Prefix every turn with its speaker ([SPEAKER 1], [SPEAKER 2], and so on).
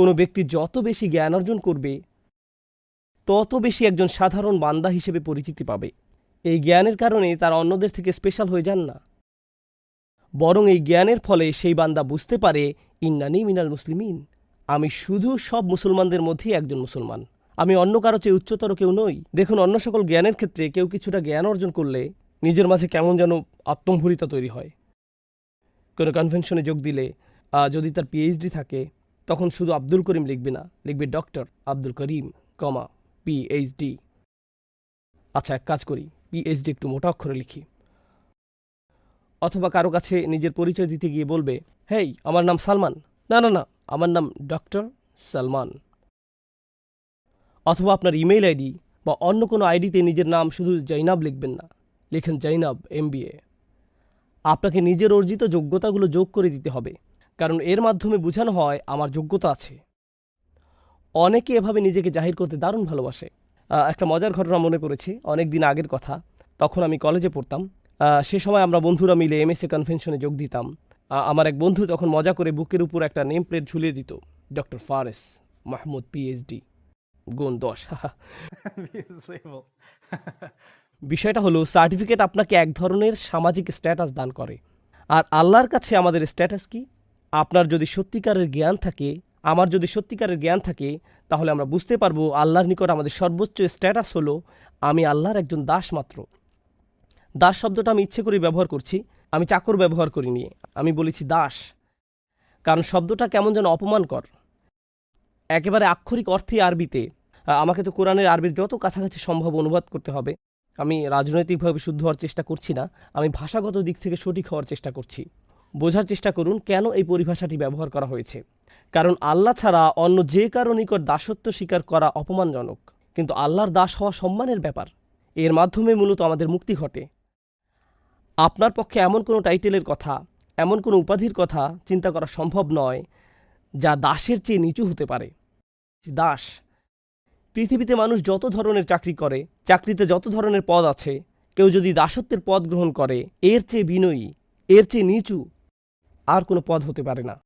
[SPEAKER 1] কোনো ব্যক্তি যত বেশি জ্ঞান অর্জন করবে, তত বেশি একজন সাধারণ বান্দা হিসেবে পরিচিতি পাবে। এই জ্ঞানের কারণে তারা অন্যদের থেকে স্পেশাল হয়ে যান না। বরং এই জ্ঞানের ফলে সেই বান্দা বুঝতে পারে ইন্নানি মিনাল মুসলিমিন। আমি শুধু সব মুসলমানদের মধ্যেই একজন মুসলমান। আমি অন্য কারও চেয়ে উচ্চতর কেউ নই। দেখুন, অন্য সকল জ্ঞানের ক্ষেত্রে কেউ কিছুটা জ্ঞান অর্জন করলে নিজের মাঝে কেমন যেন আত্মম্ভরিতা তৈরি হয়। কোনো কনভেনশনে যোগ দিলে যদি তার পিএইচডি থাকে তখন শুধু আব্দুল করিম লিখবে না, লিখবে doctor Abdul Karim, comma PhD আচ্ছা এক কাজ করি পিএইচডি একটু মোটা অক্ষরে লিখি। অথবা কারও কাছে নিজের পরিচয় দিতে গিয়ে বলবে, হেই, আমার নাম সালমান। না না না, আমার নাম ডক্টর সালমান। অথবা আপনার ইমেইল আইডি বা অন্য কোনো আইডিতে নিজের নাম শুধু জৈনাব লিখবেন না, লিখেন জৈনাব এমবিএ আপনাকে নিজের অর্জিত যোগ্যতাগুলো যোগ করে দিতে হবে। কারণ এর মাধ্যমে বোঝানো হয় আমার যোগ্যতা আছে। অনেকে এভাবে নিজেকে জাহির করতে দারুণ ভালোবাসে। একটা মজার ঘটনা মনে পড়েছে অনেক দিন আগের কথা। তখন আমি কলেজে পড়তাম। সে সময় আমরা বন্ধুরা মিলে এমএসএ কনভেনশনে যোগ দিতাম। আমার এক বন্ধু তখন মজা করে বুকের উপর একটা নেম প্লেট ঝুলিয়ে দিত ডক্টর ফারেস মাহমুদ পিএইচডি গুণ দশ। বিষয়টা হলো সার্টিফিকেট আপনাকে এক ধরনের সামাজিক স্ট্যাটাস দান করে। আর আল্লাহর কাছে আমাদের স্ট্যাটাস কি? আপনার যদি সত্যিকারের জ্ঞান থাকে, আমার যদি সত্যিকারের জ্ঞান থাকে, তাহলে আমরা বুঝতে পারব আল্লাহর নিকট আমাদের সর্বোচ্চ স্ট্যাটাস হলো, আমি আল্লাহর একজন দাস মাত্র। দাস শব্দটা আমি ইচ্ছে করে ব্যবহার করছি, আমি চাকর ব্যবহার করিনি, আমি বলেছি দাস। কারণ শব্দটা কেমন যেন অপমানকর। একেবারে আক্ষরিক অর্থে আরবিতে, আমাকে তো কোরআনের আরবির যত কাছাকাছি সম্ভব অনুবাদ করতে হবে। আমি রাজনৈতিকভাবে শুদ্ধ হওয়ার চেষ্টা করছি না, আমি ভাষাগত দিক থেকে সঠিক হওয়ার চেষ্টা করছি। বোঝার চেষ্টা করুন কেন এই পরিভাষাটি ব্যবহার করা হয়েছে। কারণ আল্লাহ ছাড়া অন্য যে কারও নিকট দাসত্ব স্বীকার করা অপমানজনক। কিন্তু আল্লাহর দাস হওয়া সম্মানের ব্যাপার। এর মাধ্যমে মূলত আমাদের মুক্তি ঘটে। আপনার পক্ষে এমন কোনো টাইটেলের কথা, এমন কোনো উপাধির কথা চিন্তা করা সম্ভব নয়, যা দাসের চেয়ে নিচু হতে পারে। দাস। পৃথিবীতে মানুষ যত ধরনের চাকরি করে, চাকরিতে যত ধরনের পদ আছে, কেউ যদি দাসত্বের পদ গ্রহণ করে, এর চেয়ে বিনয়ী, এর চেয়ে নিচু আর কোনো পদ হতে পারে না।